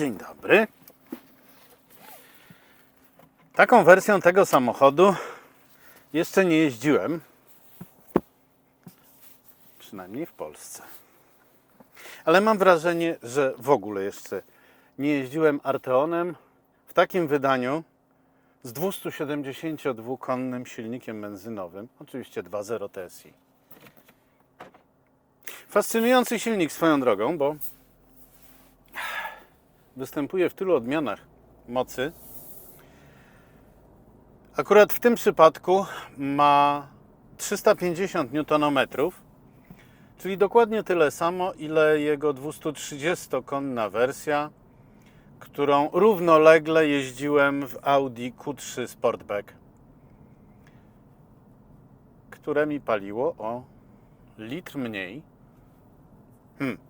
Dzień dobry. Taką wersją tego samochodu jeszcze nie jeździłem. Przynajmniej w Polsce. Ale mam wrażenie, że w ogóle jeszcze nie jeździłem Arteonem w takim wydaniu z 272-konnym silnikiem benzynowym, oczywiście 2.0 TSI. Fascynujący silnik swoją drogą, bo występuje w tylu odmianach mocy. Akurat w tym przypadku ma 350 Nm, czyli dokładnie tyle samo, ile jego 230-konna wersja, którą równolegle jeździłem w Audi Q3 Sportback, które mi paliło o litr mniej. Hmm.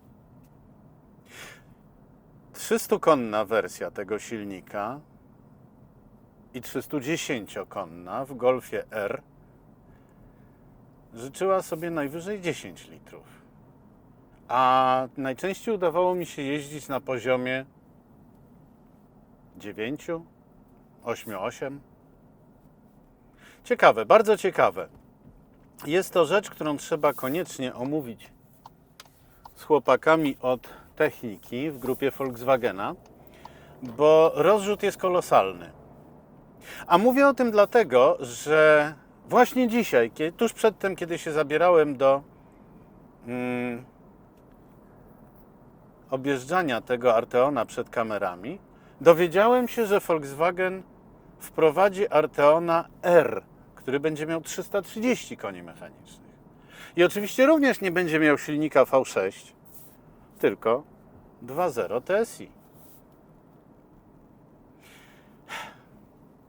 300-konna wersja tego silnika i 310-konna w Golfie R życzyła sobie najwyżej 10 litrów. A najczęściej udawało mi się jeździć na poziomie 9, 8, 8. Ciekawe, bardzo ciekawe. Jest to rzecz, którą trzeba koniecznie omówić z chłopakami od techniki w grupie Volkswagena, bo rozrzut jest kolosalny. A mówię o tym dlatego, że właśnie dzisiaj, tuż przed tym, kiedy się zabierałem do mm, objeżdżania tego Arteona przed kamerami, dowiedziałem się, że Volkswagen wprowadzi Arteona R, który będzie miał 330 koni mechanicznych. I oczywiście również nie będzie miał silnika V6, tylko 2.0 TSI.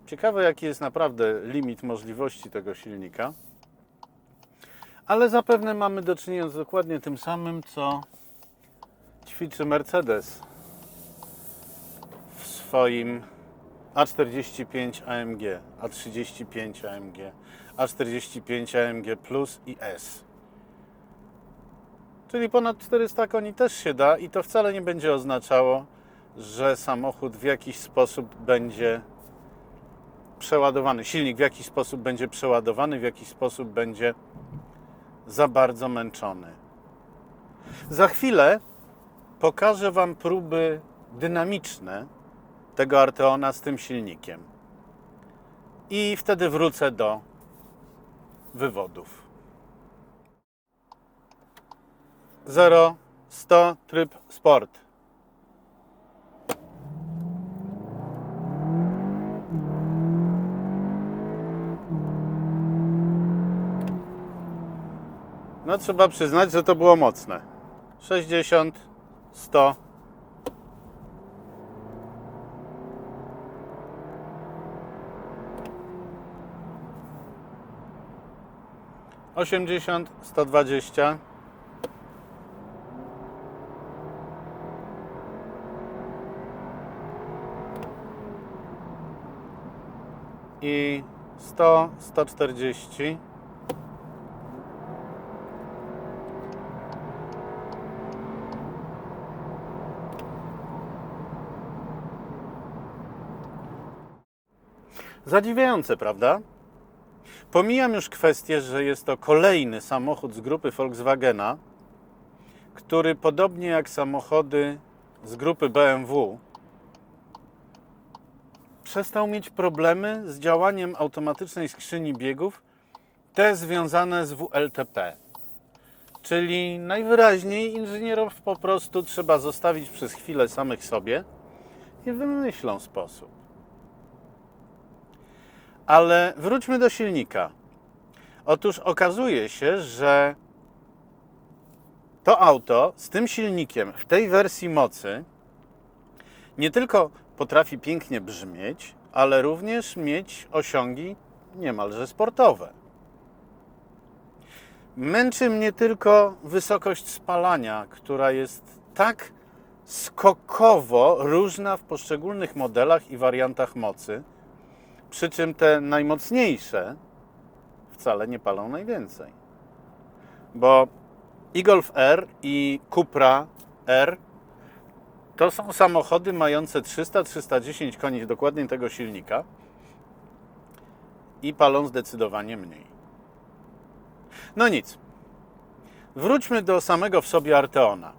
Ciekawe, jaki jest naprawdę limit możliwości tego silnika. Ale zapewne mamy do czynienia z dokładnie tym samym, co ćwiczy Mercedes w swoim A45 AMG, A35 AMG, A45 AMG Plus i S. Czyli ponad 400 koni też się da i to wcale nie będzie oznaczało, że samochód w jakiś sposób będzie przeładowany, silnik w jakiś sposób będzie przeładowany, w jakiś sposób będzie za bardzo męczony. Za chwilę pokażę Wam próby dynamiczne tego Arteona z tym silnikiem. I wtedy wrócę do wywodów. 0 100 tryb sport. No trzeba przyznać, że to było mocne. 60 100 80 120 I sto, sto czterdzieści. Zadziwiające, prawda? Pomijam już kwestię, że jest to kolejny samochód z grupy Volkswagena, który podobnie jak samochody z grupy BMW przestał mieć problemy z działaniem automatycznej skrzyni biegów, te związane z WLTP. Czyli najwyraźniej inżynierów po prostu trzeba zostawić przez chwilę samych sobie i wymyślą sposób. Ale wróćmy do silnika. Otóż okazuje się, że to auto z tym silnikiem w tej wersji mocy nie tylko potrafi pięknie brzmieć, ale również mieć osiągi niemalże sportowe. Męczy mnie tylko wysokość spalania, która jest tak skokowo różna w poszczególnych modelach i wariantach mocy, przy czym te najmocniejsze wcale nie palą najwięcej. Bo i Golf R i Cupra R to są samochody mające 300-310 koni dokładnie tego silnika i palą zdecydowanie mniej. No nic. Wróćmy do samego w sobie Arteona.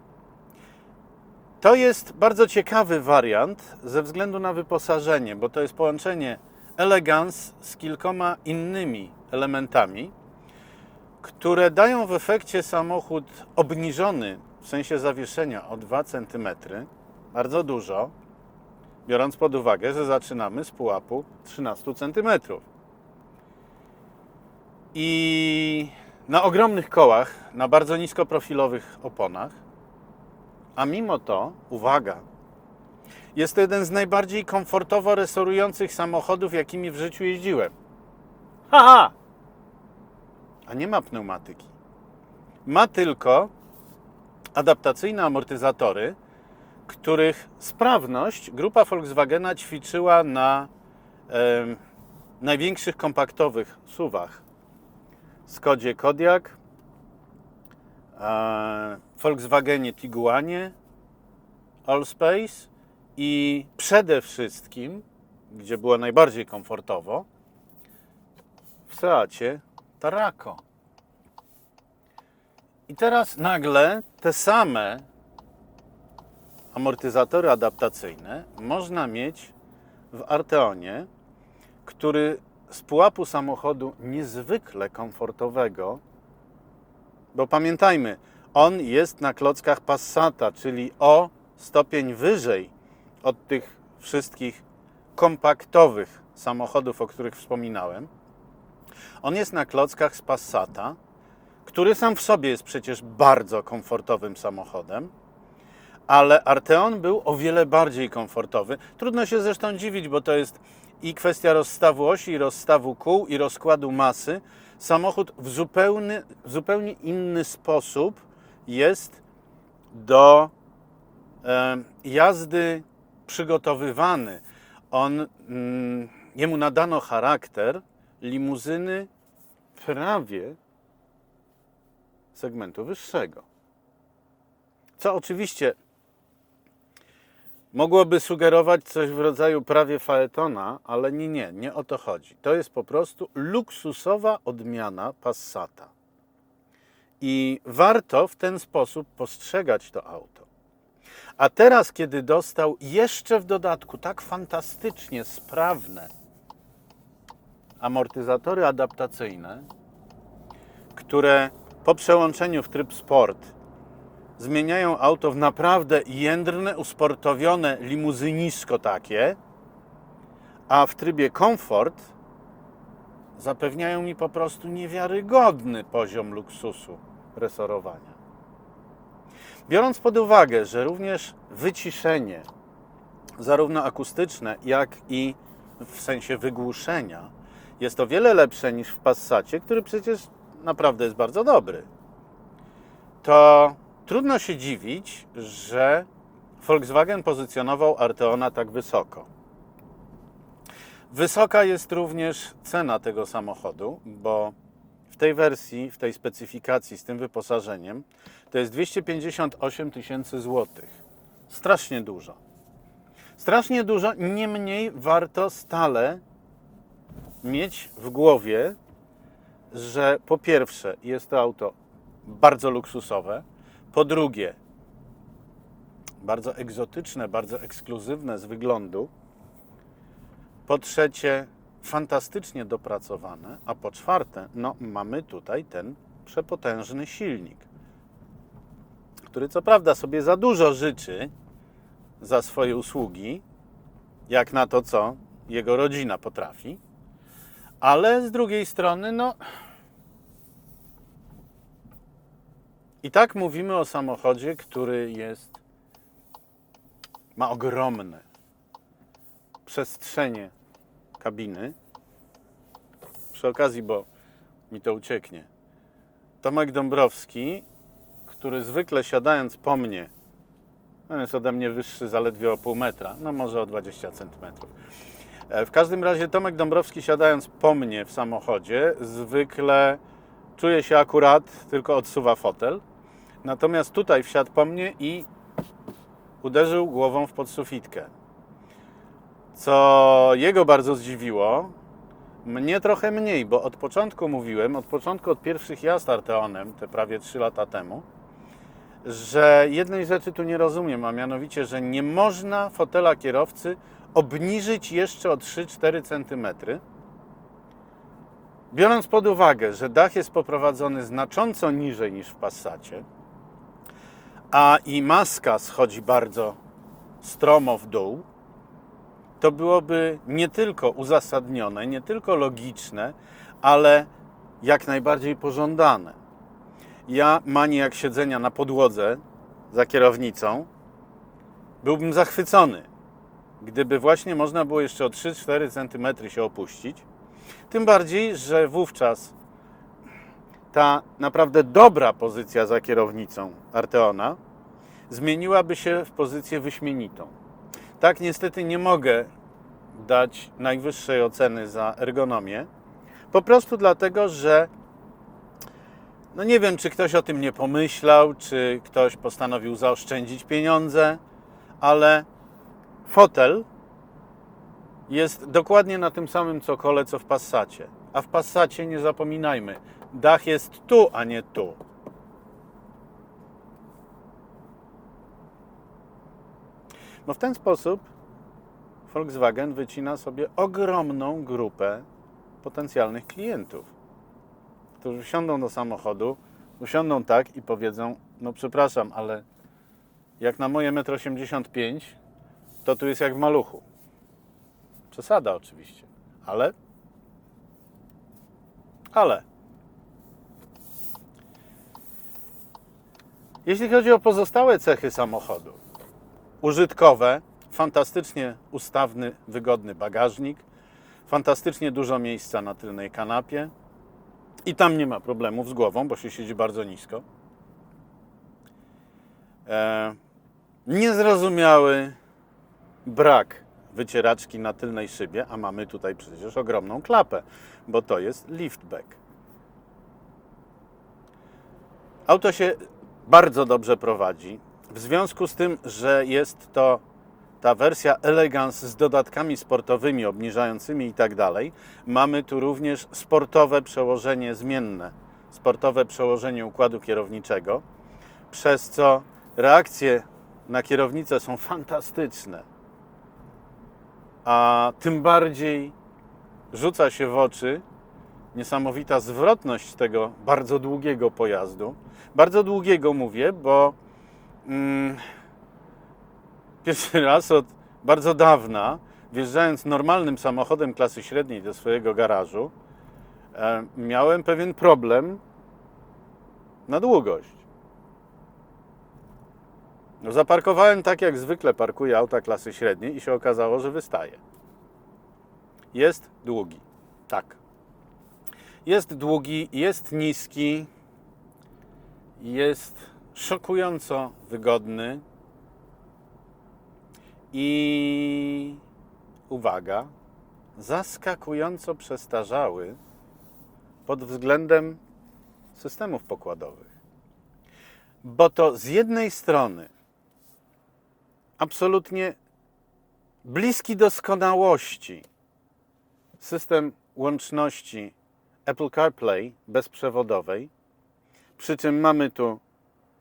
To jest bardzo ciekawy wariant ze względu na wyposażenie, bo to jest połączenie elegans z kilkoma innymi elementami, które dają w efekcie samochód obniżony w sensie zawieszenia o 2 cm, bardzo dużo, biorąc pod uwagę, że zaczynamy z pułapu 13 cm. I na ogromnych kołach, na bardzo niskoprofilowych oponach, a mimo to, uwaga, jest to jeden z najbardziej komfortowo resorujących samochodów, jakimi w życiu jeździłem. Haha! A nie ma pneumatyki. Ma tylko adaptacyjne amortyzatory, których sprawność grupa Volkswagena ćwiczyła na em, największych kompaktowych suwach. Skodzie Kodiaq, e, Volkswagenie Tiguanie, Allspace i przede wszystkim, gdzie było najbardziej komfortowo, w Seacie Tarako. I teraz nagle te same amortyzatory adaptacyjne można mieć w Arteonie, który z pułapu samochodu niezwykle komfortowego, bo pamiętajmy, on jest na klockach Passata, czyli o stopień wyżej od tych wszystkich kompaktowych samochodów, o których wspominałem. On jest na klockach z Passata, który sam w sobie jest przecież bardzo komfortowym samochodem, ale Arteon był o wiele bardziej komfortowy. Trudno się zresztą dziwić, bo to jest i kwestia rozstawu osi, i rozstawu kół, i rozkładu masy. Samochód w zupełny, w zupełnie inny sposób jest do e, jazdy przygotowywany. On, mm, jemu nadano charakter limuzyny prawie segmentu wyższego. Co oczywiście mogłoby sugerować coś w rodzaju prawie faetona, ale nie, nie, nie o to chodzi. To jest po prostu luksusowa odmiana Passata. I warto w ten sposób postrzegać to auto. A teraz, kiedy dostał jeszcze w dodatku tak fantastycznie sprawne amortyzatory adaptacyjne, które po przełączeniu w tryb sport zmieniają auto w naprawdę jędrne, usportowione limuzynisko takie, a w trybie komfort zapewniają mi po prostu niewiarygodny poziom luksusu resorowania. Biorąc pod uwagę, że również wyciszenie, zarówno akustyczne, jak i w sensie wygłuszenia, jest o wiele lepsze niż w Passacie, który przecież naprawdę jest bardzo dobry, to trudno się dziwić, że Volkswagen pozycjonował Arteona tak wysoko. Wysoka jest również cena tego samochodu, bo w tej wersji, w tej specyfikacji z tym wyposażeniem to jest 258 tysięcy złotych. Strasznie dużo. Strasznie dużo, niemniej warto stale mieć w głowie, że po pierwsze jest to auto bardzo luksusowe, po drugie bardzo egzotyczne, bardzo ekskluzywne z wyglądu, po trzecie fantastycznie dopracowane, a po czwarte, no mamy tutaj ten przepotężny silnik, który co prawda sobie za dużo życzy za swoje usługi, jak na to, co jego rodzina potrafi, ale z drugiej strony, no. I tak mówimy o samochodzie, który jest. ma ogromne przestrzenie kabiny. Przy okazji, bo mi to ucieknie. Tomek Dąbrowski, który zwykle siadając po mnie, on jest ode mnie wyższy zaledwie o pół metra, no może o 20 centymetrów. E, W każdym razie Tomek Dąbrowski siadając po mnie w samochodzie zwykle czuje się akurat, tylko odsuwa fotel. Natomiast tutaj wsiadł po mnie i uderzył głową w podsufitkę. Co jego bardzo zdziwiło, mnie trochę mniej, bo od początku mówiłem, od początku, od pierwszych jazd Arteonem, te prawie 3 lata temu, że jednej rzeczy tu nie rozumiem, a mianowicie, że nie można fotela kierowcy obniżyć jeszcze o 3-4 cm. Biorąc pod uwagę, że dach jest poprowadzony znacząco niżej niż w Passacie, a i maska schodzi bardzo stromo w dół, to byłoby nie tylko uzasadnione, nie tylko logiczne, ale jak najbardziej pożądane. Ja, maniak siedzenia na podłodze za kierownicą, byłbym zachwycony, gdyby właśnie można było jeszcze o 3-4 cm się opuścić. Tym bardziej, że wówczas ta naprawdę dobra pozycja za kierownicą Arteona zmieniłaby się w pozycję wyśmienitą. Tak, niestety nie mogę dać najwyższej oceny za ergonomię, po prostu dlatego, że no nie wiem, czy ktoś o tym nie pomyślał, czy ktoś postanowił zaoszczędzić pieniądze, ale fotel jest dokładnie na tym samym cokole, co w Passacie. A w Passacie nie zapominajmy, dach jest tu, a nie tu. No w ten sposób Volkswagen wycina sobie ogromną grupę potencjalnych klientów, którzy wsiądą do samochodu, usiądą tak i powiedzą: No, przepraszam, ale jak na moje 1,85 m, to tu jest jak w maluchu. Przesada oczywiście, ale. Ale. Jeśli chodzi o pozostałe cechy samochodu, użytkowe, fantastycznie ustawny, wygodny bagażnik, fantastycznie dużo miejsca na tylnej kanapie i tam nie ma problemów z głową, bo się siedzi bardzo nisko. E, niezrozumiały brak wycieraczki na tylnej szybie, a mamy tutaj przecież ogromną klapę, bo to jest liftback. Auto się bardzo dobrze prowadzi. W związku z tym, że jest to ta wersja Elegance z dodatkami sportowymi, obniżającymi i tak dalej, mamy tu również sportowe przełożenie zmienne, sportowe przełożenie układu kierowniczego, przez co reakcje na kierownicę są fantastyczne. A tym bardziej rzuca się w oczy niesamowita zwrotność tego bardzo długiego pojazdu. Bardzo długiego mówię, bo mm, pierwszy raz od bardzo dawna, wjeżdżając normalnym samochodem klasy średniej do swojego garażu, e, miałem pewien problem na długość. No, zaparkowałem tak, jak zwykle parkuję auta klasy średniej i się okazało, że wystaje. Jest długi. Tak. Jest długi, jest niski, jest szokująco wygodny i uwaga, zaskakująco przestarzały pod względem systemów pokładowych. Bo to z jednej strony absolutnie bliski doskonałości. System łączności Apple CarPlay bezprzewodowej, przy czym mamy tu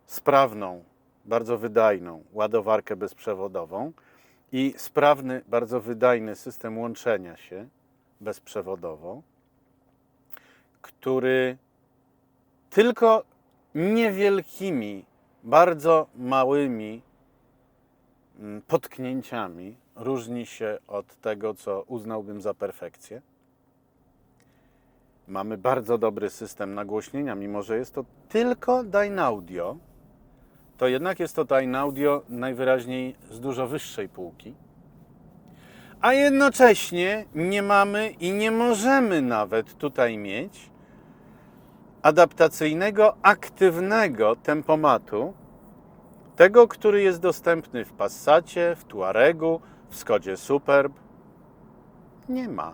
sprawną, bardzo wydajną ładowarkę bezprzewodową i sprawny, bardzo wydajny system łączenia się bezprzewodowo, który tylko niewielkimi, bardzo małymi potknięciami różni się od tego, co uznałbym za perfekcję. Mamy bardzo dobry system nagłośnienia, mimo że jest to tylko Dynaudio, to jednak jest to Dynaudio najwyraźniej z dużo wyższej półki. A jednocześnie nie mamy i nie możemy nawet tutaj mieć adaptacyjnego, aktywnego tempomatu, tego, który jest dostępny w Passacie, w Tuaregu, w Skodzie Superb. Nie ma.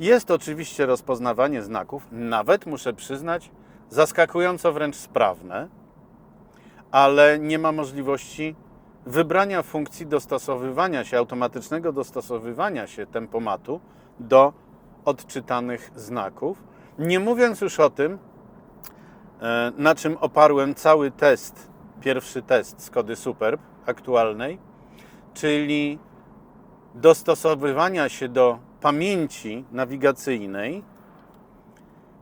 Jest oczywiście rozpoznawanie znaków, nawet muszę przyznać, zaskakująco wręcz sprawne, ale nie ma możliwości wybrania funkcji dostosowywania się, automatycznego dostosowywania się tempomatu do odczytanych znaków. Nie mówiąc już o tym, e, na czym oparłem cały test, pierwszy test z kody Superb aktualnej, czyli dostosowywania się do pamięci nawigacyjnej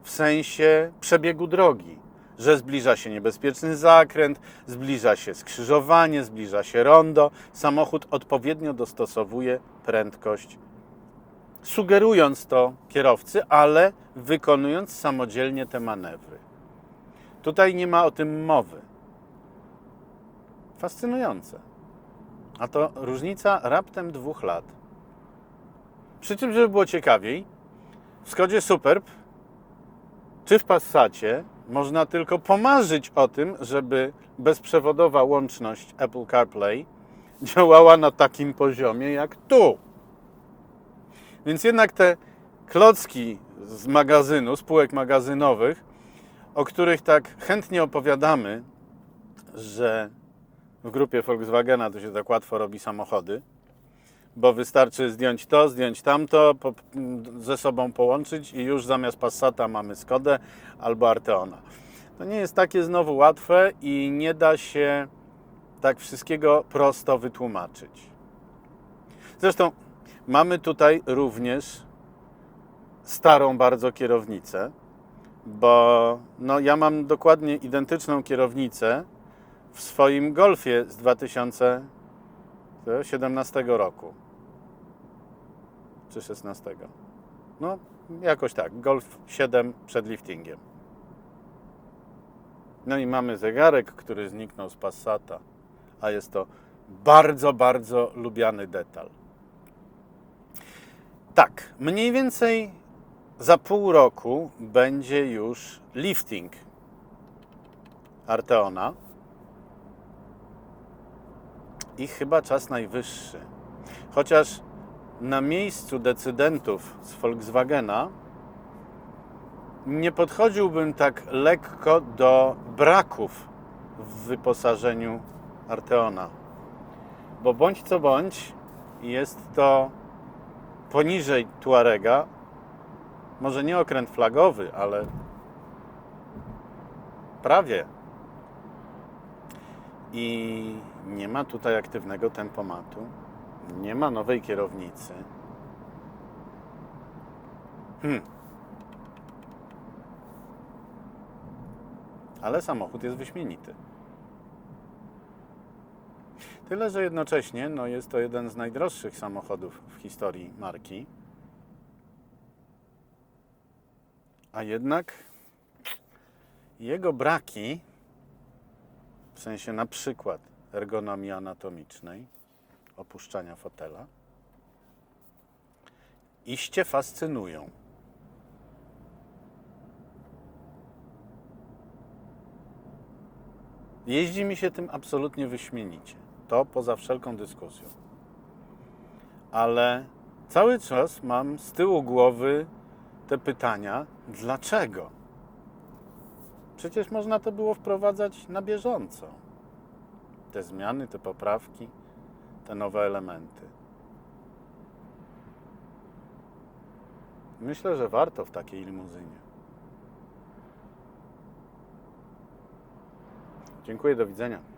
w sensie przebiegu drogi, że zbliża się niebezpieczny zakręt, zbliża się skrzyżowanie, zbliża się rondo. Samochód odpowiednio dostosowuje prędkość, sugerując to kierowcy, ale wykonując samodzielnie te manewry. Tutaj nie ma o tym mowy. Fascynujące. A to różnica raptem dwóch lat. Przy czym, żeby było ciekawiej, w Skodzie Superb czy w Passacie można tylko pomarzyć o tym, żeby bezprzewodowa łączność Apple CarPlay działała na takim poziomie jak tu. Więc jednak te klocki z magazynu, spółek magazynowych, o których tak chętnie opowiadamy, że w grupie Volkswagena to się tak łatwo robi samochody, bo wystarczy zdjąć to, zdjąć tamto, po, ze sobą połączyć i już zamiast Passata mamy Skodę albo Arteona. To nie jest takie znowu łatwe i nie da się tak wszystkiego prosto wytłumaczyć. Zresztą mamy tutaj również starą bardzo kierownicę, bo no, ja mam dokładnie identyczną kierownicę w swoim Golfie z 2017 roku czy 16. No, jakoś tak. Golf 7 przed liftingiem. No i mamy zegarek, który zniknął z Passata, a jest to bardzo, bardzo lubiany detal. Tak, mniej więcej za pół roku będzie już lifting Arteona i chyba czas najwyższy. Chociaż na miejscu decydentów z Volkswagena nie podchodziłbym tak lekko do braków w wyposażeniu Arteona. Bo bądź co bądź, jest to poniżej Tuarega, może nie okręt flagowy, ale prawie. I nie ma tutaj aktywnego tempomatu. Nie ma nowej kierownicy. Hmm. Ale samochód jest wyśmienity. Tyle, że jednocześnie no, jest to jeden z najdroższych samochodów w historii marki. A jednak jego braki, w sensie na przykład ergonomii anatomicznej, opuszczania fotela, iście fascynują. Jeździ mi się tym absolutnie wyśmienicie. To poza wszelką dyskusją. Ale cały czas mam z tyłu głowy te pytania, dlaczego? Przecież można to było wprowadzać na bieżąco. Te zmiany, te poprawki te nowe elementy. Myślę, że warto w takiej limuzynie. Dziękuję, do widzenia.